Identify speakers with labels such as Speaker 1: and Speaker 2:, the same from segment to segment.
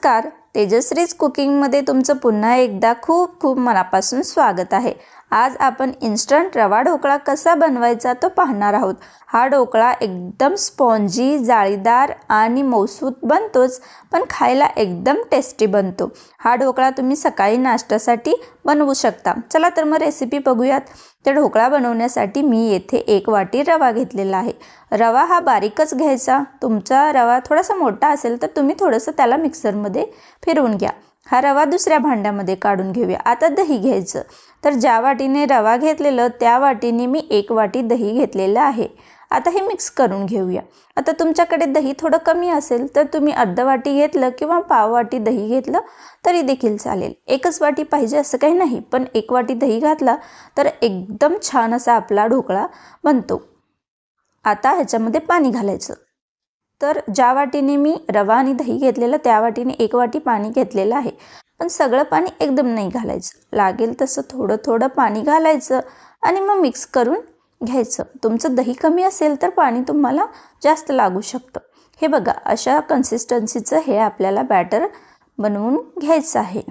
Speaker 1: नमस्कार. तेजश्रीज कुकिंगमध्ये तुमचं पुन्हा एकदा खूप खूप मनापासून स्वागत आहे. आज आपण इन्स्टंट रवा ढोकळा कसा बनवायचा तो पाहणार आहोत. हा ढोकळा एकदम स्पॉन्जी जाळीदार आणि मौसूत बनतोच पण खायला एकदम टेस्टी बनतो. हा ढोकळा तुम्ही सकाळी नाश्त्यासाठी बनवू शकता. चला तर मग रेसिपी बघूयात. तर ढोकळा बनवण्यासाठी मी येथे एक वाटी रवा घेतलेला आहे. रवा हा बारीकच घ्यायचा. तुमचा रवा थोडासा मोठा असेल तर तुम्ही थोडंसं त्याला मिक्सरमध्ये फिरवून घ्या. हा रवा दुसऱ्या भांड्यामध्ये काढून घेऊया. आता दही घ्यायचं. तर ज्या वाटीने रवा घेतलेलं त्या वाटीने मी एक वाटी दही घेतलेलं आहे. आता हे मिक्स करून घेऊया. आता तुमच्याकडे दही थोडं कमी असेल तर तुम्ही अर्ध वाटी घेतलं किंवा पाव वाटी दही घेतलं तरी देखील चालेल. एकच वाटी पाहिजे असं काही नाही पण एक वाटी दही घातला तर एकदम छान असा आपला ढोकळा बनतो. आता ह्याच्यामध्ये पाणी घालायचं. तर ज्या वाटीने मी रवा आणि दही घेतलेलं त्या वाटीने एक वाटी पाणी घेतलेलं आहे. पण सगळं पाणी एकदम नाही घालायचं. लागेल तसं थोडं थोडं पाणी घालायचं आणि मग मिक्स करून घ्यायचं. तुमचं दही कमी असेल तर पाणी तुम्हाला जास्त लागू शकतं. हे बघा अशा कन्सिस्टन्सीचं हे आपल्याला बॅटर बनवून घ्यायचं आहे.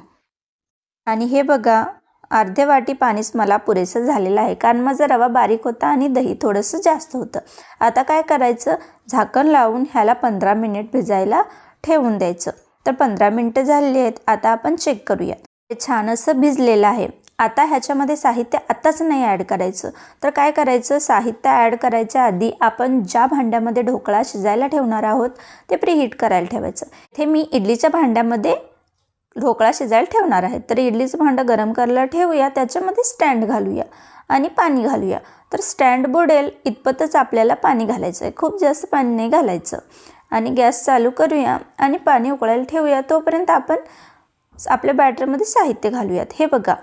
Speaker 1: आणि हे बघा अर्ध्या वाटी पाणीच मला पुरेसं झालेलं आहे. कारण माझा रवा बारीक होता आणि दही थोडंसं जास्त होतं. आता काय करायचं? झाकण लावून ह्याला पंधरा मिनिट भिजायला ठेवून द्यायचं. तर पंधरा मिनटं झालेली आहेत. आता आपण चेक करूया. हे छान असं भिजलेलं आहे. आता ह्याच्यामध्ये साहित्य आत्ताच नाही ॲड करायचं. तर काय करायचं? साहित्य ॲड करायच्या आधी आपण ज्या भांड्यामध्ये ढोकळा शिजायला ठेवणार आहोत ते प्रीहीट करायला ठेवायचं. हे मी इडलीच्या भांड्यामध्ये ढोकळा शिजायला ठेवणार आहे तर इडलीचं भांडं गरम करायला ठेवूया त्याच्यामध्ये स्टँड घालूया आणि पाणी घालूया. तर स्टँड बुडेल इतपतच आपल्याला पाणी घालायचं आहे. खूप जास्त पाणी नाही घालायचं. आणि गॅस चालू करूया आणि पाणी उकळायला ठेवूया. तोपर्यंत आपण आपल्या बॅटरमध्ये साहित्य घालूयात. हे बघा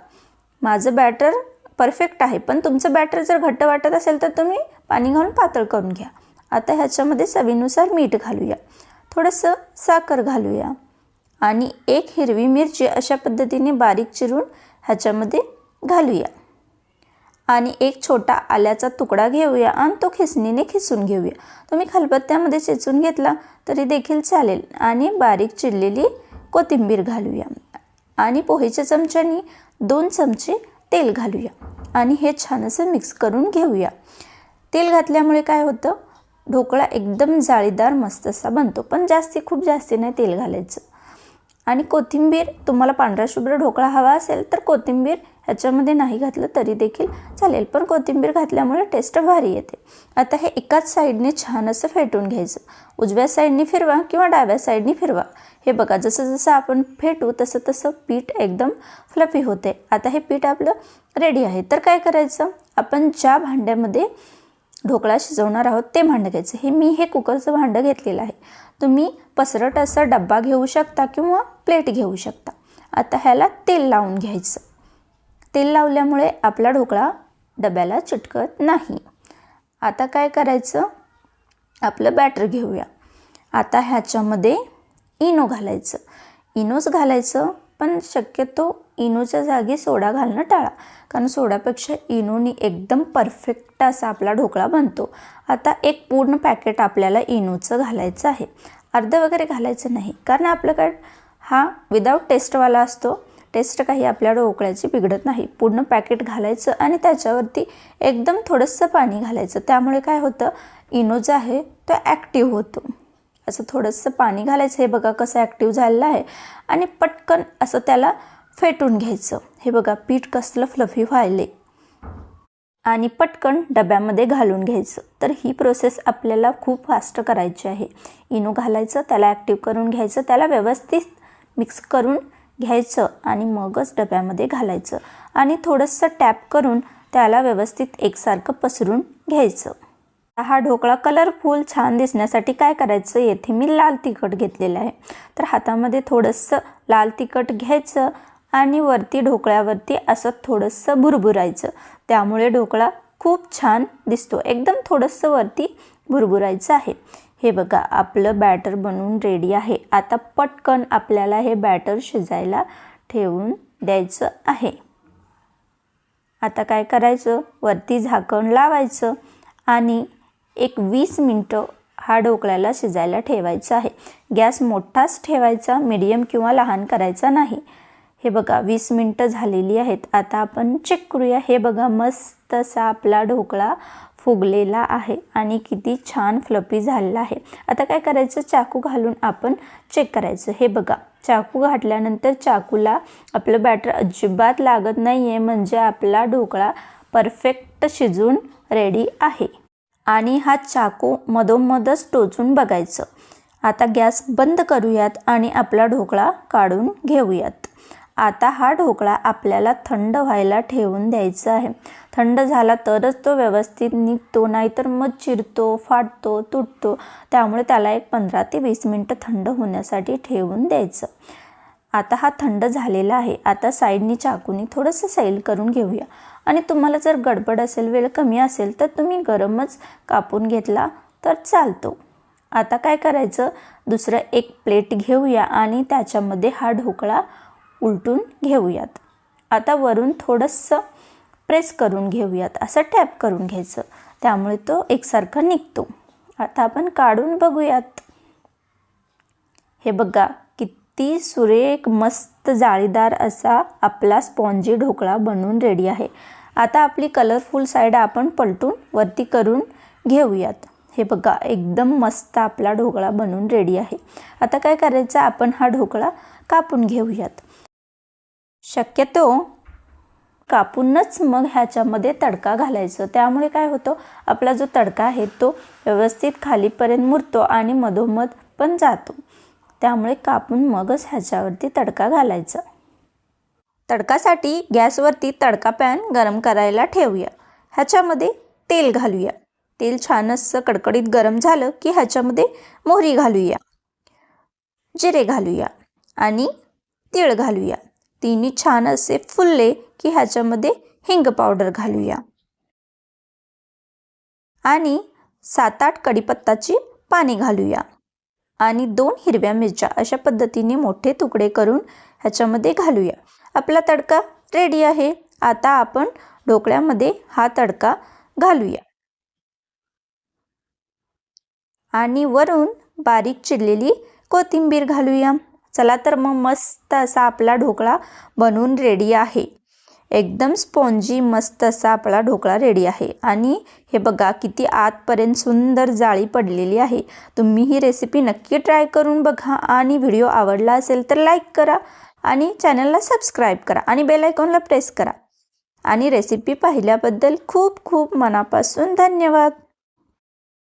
Speaker 1: माझं बॅटर परफेक्ट आहे पण तुमचं बॅटर जर घट्ट वाटत असेल तर तुम्ही पाणी घालून पातळ करून घ्या. आता ह्याच्यामध्ये चवीनुसार मीठ घालूया. थोडंसं साखर घालूया. आणि एक हिरवी मिरची अशा पद्धतीने बारीक चिरून ह्याच्यामध्ये घालूया. आणि एक छोटा आल्याचा तुकडा घेऊया आणि तो खिसणीने खिसून घेऊया. तुम्ही खलबत्त्यामध्ये चेचून घेतला तरी देखील चालेल. आणि बारीक चिरलेली कोथिंबीर घालूया. आणि पोहेच्या चमच्यानी दोन चमचे तेल घालूया. आणि हे छान असं मिक्स करून घेऊया. तेल घातल्यामुळे काय होतं? ढोकळा एकदम जाळीदार मस्त असा बनतो. पण जास्ती खूप जास्ती नाही तेल घालायचं. आणि कोथिंबीर तुम्हाला पांढरा शुभ्र ढोकळा हवा असेल तर कोथिंबीर ह्याच्यामध्ये नाही घातलं तरी देखील चालेल. पण कोथिंबीर घातल्यामुळे टेस्ट भारी येते. आता हे एकाच साईडने छान असं फेटून घ्यायचं. उजव्या साईडने फिरवा किंवा डाव्या साईडने फिरवा. हे बघा जसं जसं आपण फेटू तसं तसं पीठ एकदम फ्लफी होते. आता हे पीठ आपलं रेडी आहे. तर काय करायचं? आपण ज्या भांड्यामध्ये ढोकळा शिजवणार आहोत ते भांडं घ्यायचं. हे मी हे कुकरचं भांडं घेतलेलं आहे. तुम्ही पसरट असा डब्बा घेऊ शकता किंवा प्लेट घेऊ शकता. आता ह्याला तेल लावून घ्यायचं. तेल लावल्यामुळे आपला ढोकळा डब्याला चिटकत नाही. आता काय करायचं? आपलं बॅटर घेऊया. आता ह्याच्यामध्ये इनो घालायचं. इनोच घालायचं. पण शक्यतो इनोच्या जागी सोडा घालणं टाळा. कारण सोडापेक्षा इनोनी एकदम परफेक्ट असा आपला ढोकळा बनतो. आता एक पूर्ण पॅकेट आपल्याला इनोचं घालायचं आहे. अर्ध वगैरे घालायचं नाही. कारण आपल्याकडे हा विदाऊट टेस्टवाला असतो. टेस्ट काही आपल्या ढोकळ्याची बिघडत नाही. पूर्ण पॅकेट घालायचं आणि त्याच्यावरती एकदम थोडंसं पाणी घालायचं. त्यामुळे काय होतं? इनो जो आहे तो ॲक्टिव्ह होतो. असं थोडंसं पाणी घालायचं. हे बघा कसं ॲक्टिव्ह झालेलं आहे. आणि पटकन असं त्याला फेटून घ्यायचं. हे बघा पीठ कसलं फ्लफी व्हायले आणि पटकन डब्यामध्ये घालून घ्यायचं. तर ही प्रोसेस आपल्याला खूप फास्ट करायची आहे. इनो घालायचं त्याला ॲक्टिव्ह करून घ्यायचं त्याला व्यवस्थित मिक्स करून घ्यायचं आणि मगच डब्यामध्ये घालायचं. आणि थोडंसं टॅप करून त्याला व्यवस्थित एकसारखं पसरून घ्यायचं. हा ढोकळा कलरफुल छान दिसण्यासाठी काय करायचं? येथे मी लाल तिखट घेतलेलं आहे. तर हातामध्ये थोडंसं लाल तिखट घ्यायचं आणि वरती ढोकळ्यावरती असं थोडंसं भुरभुरायचं. त्यामुळे ढोकळा खूप छान दिसतो. एकदम थोडंसं वरती भुरभुरायचं आहे. हे बघा आपलं बॅटर बनवून रेडी आहे. आता पटकन आपल्याला हे बॅटर शिजायला ठेवून द्यायचं आहे. आता काय करायचं? वरती झाकण लावायचं आणि एक वीस मिनटं हा ढोकळ्याला शिजायला ठेवायचा आहे. गॅस मोठाच ठेवायचा मीडियम किंवा लहान करायचा नाही. हे बघा वीस मिनटं झालेली आहेत. आता आपण चेक करूया. हे बघा मस्त असा आपला ढोकळा फुगलेला आहे आणि किती छान फ्लपी झालेला आहे. आता काय करायचं? चाकू घालून आपण चेक करायचं. हे बघा चाकू घातल्यानंतर चाकूला आपलं बॅटर अजिबात लागत नाही आहे म्हणजे आपला ढोकळा परफेक्ट शिजून रेडी आहे. आणि हा चाकू मधोमधच टोचून बघायचं. आता गॅस बंद करूयात आणि आपला ढोकळा काढून घेऊयात. आता हा ढोकळा आपल्याला थंड व्हायला ठेवून द्यायचा आहे. थंड झाला तरच तो व्यवस्थित निघतो नाहीतर मग चिरतो फाटतो तुटतो. त्यामुळे त्याला एक पंधरा ते वीस मिनटं थंड होण्यासाठी ठेवून द्यायचं. आता हा थंड झालेला आहे. आता साईडनी चाकूनी थोडंसं सैल करून घेऊया. आणि तुम्हाला जर गडबड असेल वेळ कमी असेल तर तुम्ही गरमच कापून घेतला तर चालतो. आता काय करायचं? दुसरं एक प्लेट घेऊया आणि त्याच्यामध्ये हा ढोकळा उलटून घेऊयात. आता वरून थोडंसं प्रेस करून घेऊयात. असं टॅप करून घ्यायचं. त्यामुळे तो एकसारखा निघतो. आता आपण काढून बघूयात. हे बघा ती सुरेख मस्त जाळीदार असा आपला स्पॉन्जी ढोकळा बनवून रेडी आहे. आता आपली कलरफुल साईड आपण पलटून वरती करून घेऊयात. हे बघा एकदम मस्त आपला ढोकळा बनवून रेडी आहे. आता काय करायचं? आपण हा ढोकळा कापून घेऊयात. शक्यतो कापूनच मग ह्याच्यामध्ये तडका घालायचं. त्यामुळे काय होतं? आपला जो तडका आहे तो व्यवस्थित खालीपर्यंत मुरतो आणि मधोमध पण जातो. त्यामुळे कापून मगच ह्याच्यावरती तडका घालायचा. तडकासाठी गॅसवरती तडका पॅन गरम करायला ठेवूया. ह्याच्यामध्ये तेल घालूया. तेल छान असं कडकडीत गरम झालं की ह्याच्यामध्ये मोहरी घालूया. जिरे घालूया आणि तीळ घालूया. तिन्ही छान असे फुलले की ह्याच्यामध्ये हिंग पावडर घालूया. आणि सात आठ कडीपत्ताची पाने घालूया. आणि दोन हिरव्या मिरच्या अशा पद्धतीने मोठे तुकडे करून ह्याच्यामध्ये घालूया. आपला तडका रेडी आहे. आता आपण ढोकळ्यामध्ये हा तडका घालूया. आणि वरून बारीक चिरलेली कोथिंबीर घालूया. चला तर मग मस्त असा आपला ढोकळा बनवून रेडी आहे. एकदम स्पॉन्जी मस्त असा आपला ढोकळा रेडी आहे. आणि हे बघा किती आतपर्यंत सुंदर जाळी पडलेली आहे. तुम्ही ही रेसिपी नक्की ट्राय करून बघा. आणि व्हिडिओ आवडला असेल तर लाईक करा आणि चॅनलला सबस्क्राईब करा आणि बेलायकॉनला प्रेस करा. आणि रेसिपी पाहिल्याबद्दल खूप खूप मनापासून धन्यवाद.